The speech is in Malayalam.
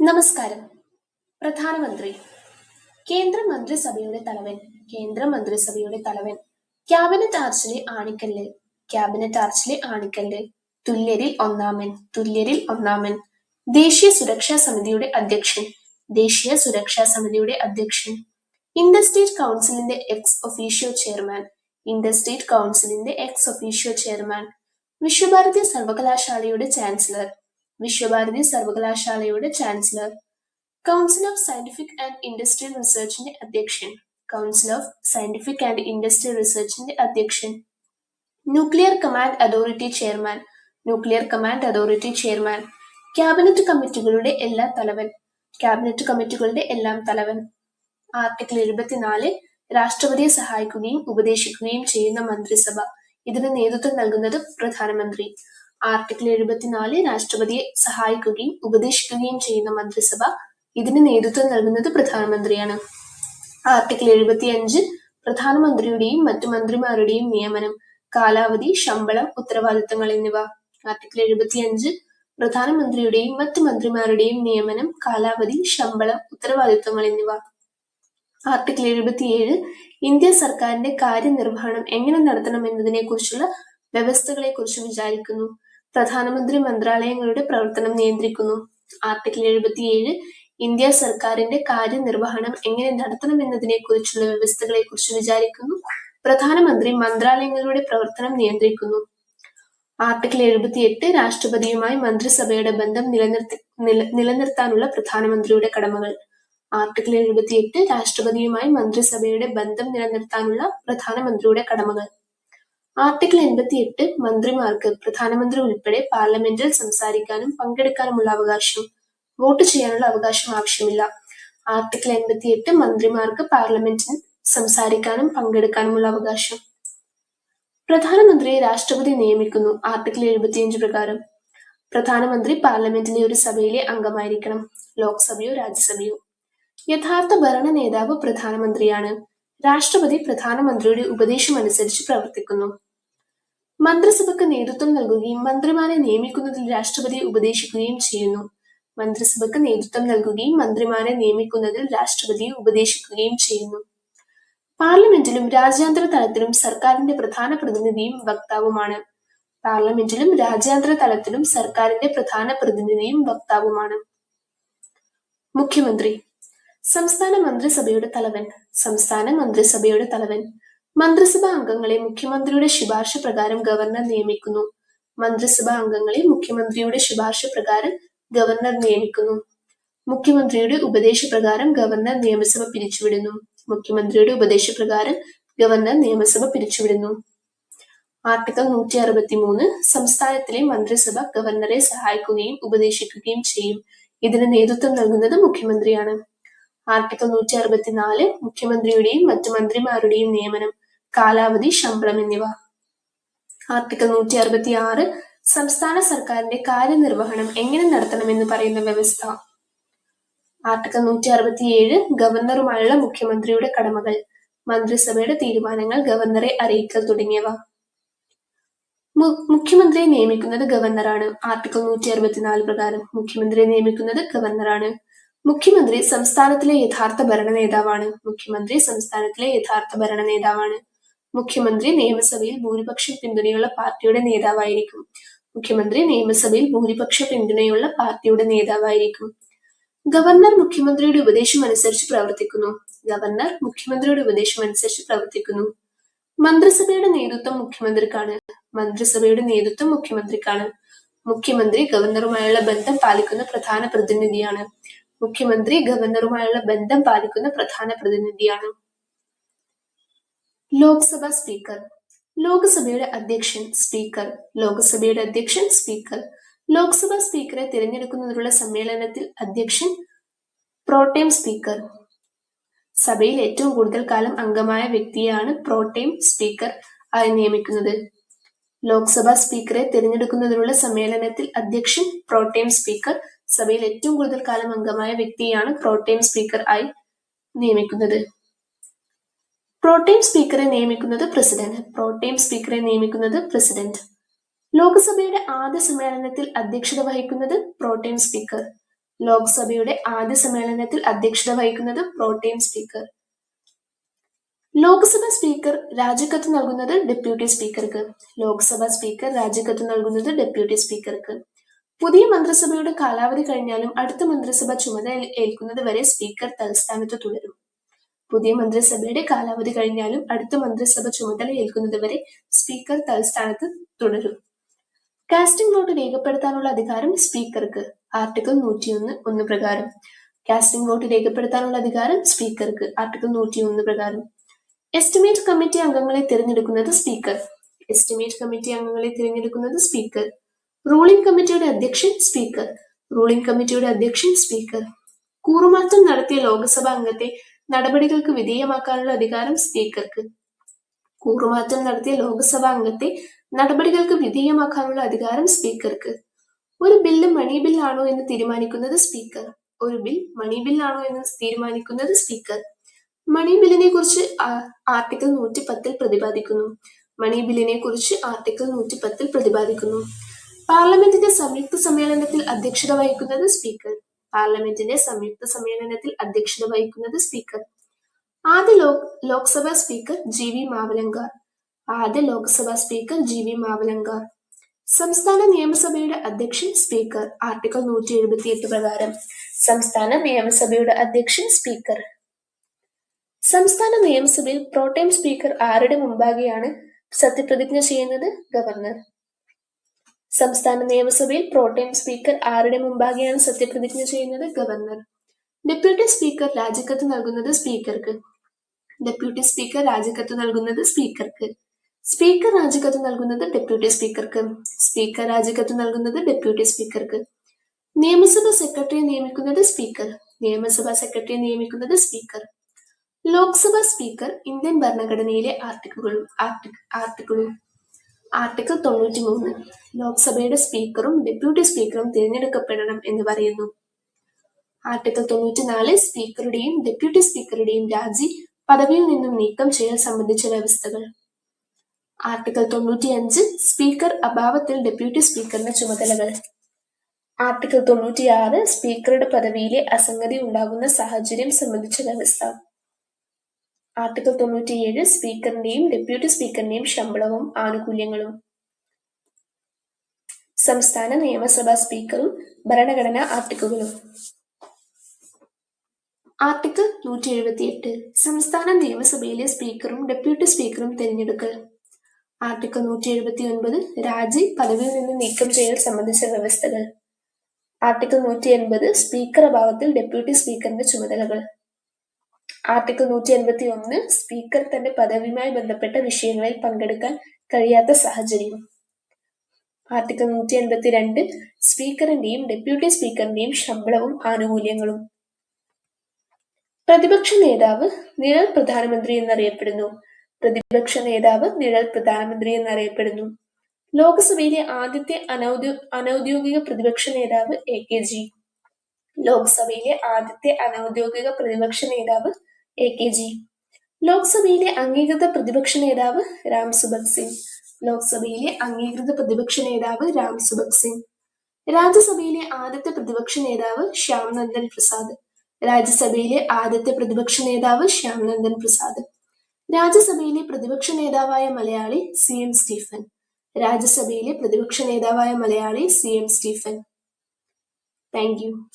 നമസ്കാരം. പ്രധാനമന്ത്രി കേന്ദ്ര മന്ത്രിസഭയുടെ തലവൻ കേന്ദ്ര മന്ത്രിസഭയുടെ തലവൻ ക്യാബിനറ്റ് ആർച്ചിലെ ആണിക്കല്ല് ക്യാബിനറ്റ് ആർച്ചിലെ ആണിക്കല്ല് തുല്യരിൽ ഒന്നാമൻ തുല്യരിൽ ഒന്നാമൻ ദേശീയ സുരക്ഷാ സമിതിയുടെ അധ്യക്ഷൻ ദേശീയ സുരക്ഷാ സമിതിയുടെ അധ്യക്ഷൻ ഇൻഡസ്ട്രീറ്റ് കൗൺസിലിന്റെ എക്സ് ഒഫീഷ്യോ ചെയർമാൻ ഇൻഡസ്ട്രീറ്റ് കൗൺസിലിന്റെ എക്സ് ഒഫീഷ്യോ ചെയർമാൻ വിശ്വഭാരതി സർവകലാശാലയുടെ ചാൻസലർ വിശ്വഭാരതി സർവകലാശാലയുടെ chancellor council of scientific and industrial റിസർച്ചിന്റെ അധ്യക്ഷൻ council of scientific and industrial റിസർച്ചിന്റെ അധ്യക്ഷൻ nuclear command authority chairman nuclear command authority chairman cabinet കമ്മിറ്റികളുടെ എല്ലാ തലവൻ ക്യാബിനറ്റ് കമ്മിറ്റികളുടെ എല്ലാം തലവൻ. ആർട്ടിക്കിൾ എഴുപത്തിനാല് രാഷ്ട്രപതിയെ സഹായിക്കുകയും ഉപദേശിക്കുകയും ചെയ്യുന്ന മന്ത്രിസഭ. ഇതിന് നേതൃത്വം നൽകുന്നത് പ്രധാനമന്ത്രി. ആർട്ടിക്കിൾ എഴുപത്തിനാല് രാഷ്ട്രപതിയെ സഹായിക്കുകയും ഉപദേശിക്കുകയും ചെയ്യുന്ന മന്ത്രിസഭ ഇതിന് നേതൃത്വം നൽകുന്നത് പ്രധാനമന്ത്രിയാണ്. ആർട്ടിക്കിൾ എഴുപത്തിയഞ്ച് പ്രധാനമന്ത്രിയുടെയും മറ്റു മന്ത്രിമാരുടെയും നിയമനം കാലാവധി ശമ്പളം ഉത്തരവാദിത്തങ്ങൾ എന്നിവ. ആർട്ടിക്കിൾ എഴുപത്തിയഞ്ച് പ്രധാനമന്ത്രിയുടെയും മറ്റു മന്ത്രിമാരുടെയും നിയമനം കാലാവധി ശമ്പളം ഉത്തരവാദിത്തങ്ങൾ എന്നിവ. ആർട്ടിക്കിൾ എഴുപത്തിയേഴ് ഇന്ത്യ സർക്കാരിന്റെ കാര്യനിർവഹണം എങ്ങനെ നടത്തണം എന്നതിനെ കുറിച്ചുള്ള വ്യവസ്ഥകളെ കുറിച്ച് വിചാരിക്കുന്നു. പ്രധാനമന്ത്രി മന്ത്രാലയങ്ങളുടെ പ്രവർത്തനം നിയന്ത്രിക്കുന്നു. ആർട്ടിക്കിൾ എഴുപത്തിയേഴ് ഇന്ത്യ സർക്കാരിന്റെ കാര്യനിർവഹണം എങ്ങനെ നടത്തണം എന്നതിനെക്കുറിച്ചുള്ള വ്യവസ്ഥകളെക്കുറിച്ച് വിചാരിക്കുന്നു. പ്രധാനമന്ത്രി മന്ത്രാലയങ്ങളുടെ പ്രവർത്തനം നിയന്ത്രിക്കുന്നു. ആർട്ടിക്കിൾ എഴുപത്തിയെട്ട് രാഷ്ട്രപതിയുമായി മന്ത്രിസഭയുടെ ബന്ധം നിലനിർത്തി നില നിലനിർത്താനുള്ള പ്രധാനമന്ത്രിയുടെ കടമകൾ. ആർട്ടിക്കിൾ എഴുപത്തിയെട്ട് രാഷ്ട്രപതിയുമായി മന്ത്രിസഭയുടെ ബന്ധം നിലനിർത്താനുള്ള പ്രധാനമന്ത്രിയുടെ കടമകൾ. ആർട്ടിക്കിൾ എൺപത്തിയെട്ട് മന്ത്രിമാർക്ക് പ്രധാനമന്ത്രി ഉൾപ്പെടെ പാർലമെന്റിൽ സംസാരിക്കാനും പങ്കെടുക്കാനുമുള്ള അവകാശം. വോട്ട് ചെയ്യാനുള്ള അവകാശം ആവശ്യമില്ല. ആർട്ടിക്കിൾ എൺപത്തിയെട്ട് മന്ത്രിമാർക്ക് പാർലമെന്റിൽ സംസാരിക്കാനും പങ്കെടുക്കാനുമുള്ള അവകാശം. പ്രധാനമന്ത്രിയെ രാഷ്ട്രപതി നിയമിക്കുന്നു. ആർട്ടിക്കിൾ എഴുപത്തിയഞ്ച് പ്രകാരം പ്രധാനമന്ത്രി പാർലമെന്റിലെ ഒരു സഭയിലെ അംഗമായിരിക്കണം. ലോക്സഭയോ രാജ്യസഭയോ. യഥാർത്ഥ ഭരണ നേതാവ് പ്രധാനമന്ത്രിയാണ്. രാഷ്ട്രപതി പ്രധാനമന്ത്രിയുടെ ഉപദേശം അനുസരിച്ച് പ്രവർത്തിക്കുന്നു. മന്ത്രിസഭയ്ക്ക് നേതൃത്വം നൽകുകയും മന്ത്രിമാരെ നിയമിക്കുന്നതിൽ രാഷ്ട്രപതി ഉപദേശിക്കുകയും ചെയ്യുന്നു. മന്ത്രിസഭയ്ക്ക് നേതൃത്വം നൽകുകയും മന്ത്രിമാരെ നിയമിക്കുന്നതിൽ രാഷ്ട്രപതി ഉപദേശിക്കുകയും ചെയ്യുന്നു. പാർലമെന്റിലും രാജ്യാന്തര തലത്തിലും സർക്കാരിന്റെ പ്രധാന പ്രതിനിധിയും വക്താവുമാണ്. പാർലമെന്റിലും രാജ്യാന്തര തലത്തിലും സർക്കാരിന്റെ പ്രധാന പ്രതിനിധിയും വക്താവുമാണ്. മുഖ്യമന്ത്രി സംസ്ഥാന മന്ത്രിസഭയുടെ തലവൻ സംസ്ഥാന മന്ത്രിസഭയുടെ തലവൻ. മന്ത്രിസഭാ അംഗങ്ങളെ മുഖ്യമന്ത്രിയുടെ ശുപാർശ പ്രകാരം ഗവർണർ നിയമിക്കുന്നു. മന്ത്രിസഭാ അംഗങ്ങളെ മുഖ്യമന്ത്രിയുടെ ശുപാർശ പ്രകാരം ഗവർണർ നിയമിക്കുന്നു. മുഖ്യമന്ത്രിയുടെ ഉപദേശപ്രകാരം ഗവർണർ നിയമസഭ പിരിച്ചുവിടുന്നു. മുഖ്യമന്ത്രിയുടെ ഉപദേശപ്രകാരം ഗവർണർ നിയമസഭ പിരിച്ചുവിടുന്നു. ആർട്ടിക്കൽ നൂറ്റി അറുപത്തി മൂന്ന് സംസ്ഥാനത്തിലെ മന്ത്രിസഭ ഗവർണറെ സഹായിക്കുകയും ഉപദേശിക്കുകയും ചെയ്യും. ഇതിന് നേതൃത്വം നൽകുന്നത് മുഖ്യമന്ത്രിയാണ്. ആർട്ടിക്കിൾ നൂറ്റി അറുപത്തിനാല് മുഖ്യമന്ത്രിയുടെയും മറ്റു മന്ത്രിമാരുടെയും നിയമനം കാലാവധി ശമ്പളം എന്നിവ. ആർട്ടിക്കിൾ നൂറ്റി അറുപത്തി ആറ് സംസ്ഥാന സർക്കാരിന്റെ കാര്യനിർവഹണം എങ്ങനെ നടത്തണമെന്ന് പറയുന്ന വ്യവസ്ഥ. ആർട്ടിക്കിൾ നൂറ്റി അറുപത്തിയേഴ് ഗവർണറുമായുള്ള മുഖ്യമന്ത്രിയുടെ കടമകൾ മന്ത്രിസഭയുടെ തീരുമാനങ്ങൾ ഗവർണറെ അറിയിക്കൽ തുടങ്ങിയവ. മുഖ്യമന്ത്രിയെ നിയമിക്കുന്നത് ഗവർണറാണ്. ആർട്ടിക്കിൾ നൂറ്റി അറുപത്തിനാല് പ്രകാരം മുഖ്യമന്ത്രിയെ നിയമിക്കുന്നത് ഗവർണറാണ്. മുഖ്യമന്ത്രി സംസ്ഥാനത്തിലെ യഥാർത്ഥ ഭരണ നേതാവാണ്. മുഖ്യമന്ത്രി സംസ്ഥാനത്തിലെ യഥാർത്ഥ ഭരണ നേതാവാണ്. മുഖ്യമന്ത്രി നിയമസഭയിൽ ഭൂരിപക്ഷം പിന്തുണയുള്ള പാർട്ടിയുടെ നേതാവായിരിക്കും. മുഖ്യമന്ത്രി നിയമസഭയിൽ ഭൂരിപക്ഷ പിന്തുണയുള്ള പാർട്ടിയുടെ നേതാവായിരിക്കും. ഗവർണർ മുഖ്യമന്ത്രിയുടെ ഉപദേശം അനുസരിച്ച് പ്രവർത്തിക്കുന്നു. ഗവർണർ മുഖ്യമന്ത്രിയുടെ ഉപദേശം അനുസരിച്ച് പ്രവർത്തിക്കുന്നു. മന്ത്രിസഭയുടെ നേതൃത്വം മുഖ്യമന്ത്രിക്കാണ്. മന്ത്രിസഭയുടെ നേതൃത്വം മുഖ്യമന്ത്രിക്കാണ്. മുഖ്യമന്ത്രി ഗവർണറുമായുള്ള ബന്ധം പാലിക്കുന്ന പ്രധാന പ്രതിനിധിയാണ്. മുഖ്യമന്ത്രി ഗവർണറുമായുള്ള ബന്ധം പാലിക്കുന്ന പ്രധാന പ്രതിനിധിയാണ്. ലോക്സഭ സ്പീക്കർ. ലോക്സഭയുടെ അധ്യക്ഷൻ സ്പീക്കർ. ലോക്സഭയുടെ അധ്യക്ഷൻ സ്പീക്കർ. ലോക്സഭാ സ്പീക്കറെ തിരഞ്ഞെടുക്കുന്നതിനുള്ള സമ്മേളനത്തിൽ അധ്യക്ഷൻ പ്രോട്ടേം സ്പീക്കർ. സഭയിൽ ഏറ്റവും കൂടുതൽ കാലം അംഗമായ വ്യക്തിയാണ് പ്രോട്ടേം സ്പീക്കർ ആയി നിയമിക്കുന്നത്. ലോക്സഭാ സ്പീക്കറെ തിരഞ്ഞെടുക്കുന്നതിനുള്ള സമ്മേളനത്തിൽ അധ്യക്ഷൻ പ്രോട്ടേം സ്പീക്കർ സഭയിൽ ഏറ്റവും കൂടുതൽ കാലം അംഗമായ വ്യക്തിയാണ് പ്രോട്ടേം സ്പീക്കർ ആയി നിയമിക്കുന്നത്. പ്രോട്ടേം സ്പീക്കറെ നിയമിക്കുന്നത് പ്രസിഡന്റ്. പ്രോട്ടേം സ്പീക്കറെ നിയമിക്കുന്നത് പ്രസിഡന്റ്. ലോക്സഭയുടെ ആദ്യ സമ്മേളനത്തിൽ അധ്യക്ഷത വഹിക്കുന്നത് പ്രോട്ടേം സ്പീക്കർ. ലോക്സഭയുടെ ആദ്യ സമ്മേളനത്തിൽ അധ്യക്ഷത വഹിക്കുന്നത് പ്രോട്ടേം സ്പീക്കർ. ലോക്സഭ സ്പീക്കർ രാജിക്കത്ത് നൽകുന്നത് ഡെപ്യൂട്ടി സ്പീക്കർക്ക്. ലോക്സഭ സ്പീക്കർ രാജിക്കത്ത് നൽകുന്നത് ഡെപ്യൂട്ടി സ്പീക്കർക്ക്. പുതിയ മന്ത്രിസഭയുടെ കാലാവധി കഴിഞ്ഞാലും അടുത്ത മന്ത്രിസഭ ചുമതല ഏൽക്കുന്നത് വരെ സ്പീക്കർ തൽസ്ഥാനത്ത് തുടരും. പുതിയ മന്ത്രിസഭയുടെ കാലാവധി കഴിഞ്ഞാലും അടുത്ത മന്ത്രിസഭ ചുമതല ഏൽക്കുന്നത് വരെ സ്പീക്കർ തൽസ്ഥാനത്ത് തുടരും. കാസ്റ്റിംഗ് വോട്ട് രേഖപ്പെടുത്താനുള്ള അധികാരം സ്പീക്കർക്ക്. ആർട്ടിക്കിൾ നൂറ്റിയൊന്ന് ഒന്ന് പ്രകാരം. കാസ്റ്റിംഗ് വോട്ട് രേഖപ്പെടുത്താനുള്ള അധികാരം സ്പീക്കർക്ക്. ആർട്ടിക്കിൾ നൂറ്റിയൊന്ന് പ്രകാരം. എസ്റ്റിമേറ്റ് കമ്മിറ്റി അംഗങ്ങളെ തിരഞ്ഞെടുക്കുന്നത് സ്പീക്കർ. എസ്റ്റിമേറ്റ് കമ്മിറ്റി അംഗങ്ങളെ തിരഞ്ഞെടുക്കുന്നത് സ്പീക്കർ. റൂളിംഗ് കമ്മിറ്റിയുടെ അധ്യക്ഷൻ സ്പീക്കർ റൂളിംഗ് കമ്മിറ്റിയുടെ അധ്യക്ഷൻ സ്പീക്കർ കൂറുമാറ്റം നടത്തിയ ലോക്സഭാ അംഗത്തെ നടപടികൾക്ക് വിധേയമാക്കാനുള്ള അധികാരം സ്പീക്കർക്ക് കൂറുമാറ്റം നടത്തിയ ലോക്സഭാ അംഗത്തെ നടപടികൾക്ക് വിധേയമാക്കാനുള്ള അധികാരം സ്പീക്കർക്ക് ഒരു ബില്ല് മണി ബില്ലാണോ എന്ന് തീരുമാനിക്കുന്നത് സ്പീക്കർ ഒരു ബിൽ മണി ബില്ലാണോ എന്ന് തീരുമാനിക്കുന്നത് സ്പീക്കർ മണി ബില്ലിനെ കുറിച്ച് ആർട്ടിക്കിൾ നൂറ്റി പത്തിൽ പ്രതിപാദിക്കുന്നു. മണി ബില്ലിനെ കുറിച്ച് ആർട്ടിക്കിൾ നൂറ്റി പത്തിൽ പ്രതിപാദിക്കുന്നു. പാർലമെന്റിന്റെ സംയുക്ത സമ്മേളനത്തിൽ അധ്യക്ഷത വഹിക്കുന്നത് സ്പീക്കർ. പാർലമെന്റിന്റെ സംയുക്ത സമ്മേളനത്തിൽ അധ്യക്ഷത വഹിക്കുന്നത് സ്പീക്കർ. ആദ്യ Lok Lok Sabha speaker G V Mavalankar. ആദ്യ Lok Sabha speaker G V Mavalankar. സംസ്ഥാന നിയമസഭയുടെ അധ്യക്ഷൻ സ്പീക്കർ. ആർട്ടിക്കിൾ നൂറ്റി എഴുപത്തിയെട്ട് പ്രകാരം സംസ്ഥാന നിയമസഭയുടെ അധ്യക്ഷൻ സ്പീക്കർ. സംസ്ഥാന നിയമസഭയിൽ പ്രോട്ടേം സ്പീക്കർ ആരുടെ മുമ്പാകെയാണ് സത്യപ്രതിജ്ഞ ചെയ്യുന്നത്? ഗവർണർ. സംസ്ഥാന നിയമസഭയിൽ പ്രോട്ടേം സ്പീക്കർ ആരുടെ മുമ്പാകെയാണ് സത്യപ്രതിജ്ഞ ചെയ്യുന്നത്? ഗവർണർ. ഡെപ്യൂട്ടി സ്പീക്കർ രാജിക്കത്ത് നൽകുന്നത് സ്പീക്കർക്ക്. ഡെപ്യൂട്ടി സ്പീക്കർ രാജിക്കത്ത് നൽകുന്നത് സ്പീക്കർക്ക്. സ്പീക്കർ രാജിക്കത്ത് നൽകുന്നത് ഡെപ്യൂട്ടി സ്പീക്കർക്ക്. സ്പീക്കർ രാജിക്കത്ത് നൽകുന്നത് ഡെപ്യൂട്ടി സ്പീക്കർക്ക്. നിയമസഭ സെക്രട്ടറിയെ നിയമിക്കുന്നത് സ്പീക്കർ. നിയമസഭാ സെക്രട്ടറിയെ നിയമിക്കുന്നത് സ്പീക്കർ. ലോക്സഭാ സ്പീക്കർ ഇന്ത്യൻ ഭരണഘടനയിലെ ആർട്ടിക്കിളും ആർട്ടിക്കിളും. ആർട്ടിക്കിൾ തൊണ്ണൂറ്റി മൂന്ന് ലോക്സഭയുടെ സ്പീക്കറും ഡെപ്യൂട്ടി സ്പീക്കറും തിരഞ്ഞെടുക്കപ്പെടണം എന്ന് പറയുന്നു. ആർട്ടിക്കിൾ തൊണ്ണൂറ്റിനാല് സ്പീക്കറുടെയും ഡെപ്യൂട്ടി സ്പീക്കറുടെയും രാജി പദവിയിൽ നിന്നും നീക്കം ചെയ്യൽ സംബന്ധിച്ച വ്യവസ്ഥകൾ. ആർട്ടിക്കിൾ തൊണ്ണൂറ്റിയഞ്ച് സ്പീക്കർ അഭാവത്തിൽ ഡെപ്യൂട്ടി സ്പീക്കറിന്റെ ചുമതലകൾ. ആർട്ടിക്കിൾ തൊണ്ണൂറ്റിയാറ് സ്പീക്കറുടെ പദവിയിലെ അസംഗതി ഉണ്ടാകുന്ന സാഹചര്യം സംബന്ധിച്ച വ്യവസ്ഥ. ആർട്ടിക്കിൾ തൊണ്ണൂറ്റിയേഴ് സ്പീക്കറിന്റെയും ഡെപ്യൂട്ടി സ്പീക്കറിന്റെയും ശമ്പളവും ആനുകൂല്യങ്ങളും. സംസ്ഥാന നിയമസഭാ സ്പീക്കറും ഭരണഘടനാ ആർട്ടിക്കിളുകളും. ആർട്ടിക്കിൾ നൂറ്റി എഴുപത്തിയെട്ട് സംസ്ഥാന നിയമസഭയിലെ സ്പീക്കറും ഡെപ്യൂട്ടി സ്പീക്കറും തിരഞ്ഞെടുക്കൽ. ആർട്ടിക്കിൾ നൂറ്റി എഴുപത്തി ഒൻപത് രാജി പദവിയിൽ നിന്ന് നീക്കം ചെയ്യൽ സംബന്ധിച്ച വ്യവസ്ഥകൾ. ആർട്ടിക്കിൾ നൂറ്റി എൺപത് സ്പീക്കർ അഭാവത്തിൽ ഡെപ്യൂട്ടി സ്പീക്കറിന്റെ ചുമതലകൾ. ആർട്ടിക്കിൾ നൂറ്റി എൺപത്തി ഒന്ന് സ്പീക്കർ തന്റെ പദവിയുമായി ബന്ധപ്പെട്ട വിഷയങ്ങളിൽ പങ്കെടുക്കാൻ കഴിയാത്ത സാഹചര്യം. ആർട്ടിക്കിൾ നൂറ്റി എൺപത്തി രണ്ട് സ്പീക്കറിന്റെയും ഡെപ്യൂട്ടി സ്പീക്കറിന്റെയും ശമ്പളവും ആനുകൂല്യങ്ങളും. പ്രതിപക്ഷ നേതാവ് നിഴൽ പ്രധാനമന്ത്രി എന്നറിയപ്പെടുന്നു. പ്രതിപക്ഷ നേതാവ് നിഴൽ പ്രധാനമന്ത്രി എന്നറിയപ്പെടുന്നു. ലോക്സഭയിലെ ആദ്യത്തെ അനൗദ്യോ അനൗദ്യോഗിക പ്രതിപക്ഷ നേതാവ് എ കെ ജി. ലോക്സഭയിലെ ആദ്യത്തെ അനൌദ്യോഗിക പ്രതിപക്ഷ നേതാവ് എ കെ ജി. ലോക്സഭയിലെ അംഗീകൃത പ്രതിപക്ഷ നേതാവ് രാം സുഭക് സിംഗ്. ലോക്സഭയിലെ അംഗീകൃത പ്രതിപക്ഷ നേതാവ് രാം സുഭക് സിംഗ്. രാജ്യസഭയിലെ ആദ്യത്തെ പ്രതിപക്ഷ നേതാവ് ശ്യാം നന്ദൻ പ്രസാദ്. രാജ്യസഭയിലെ ആദ്യത്തെ പ്രതിപക്ഷ നേതാവ് ശ്യാം നന്ദൻ പ്രസാദ്. രാജ്യസഭയിലെ പ്രതിപക്ഷ നേതാവായ മലയാളി സി എം സ്റ്റീഫൻ. രാജ്യസഭയിലെ പ്രതിപക്ഷ നേതാവായ Malayali C M Stephen. Thank you.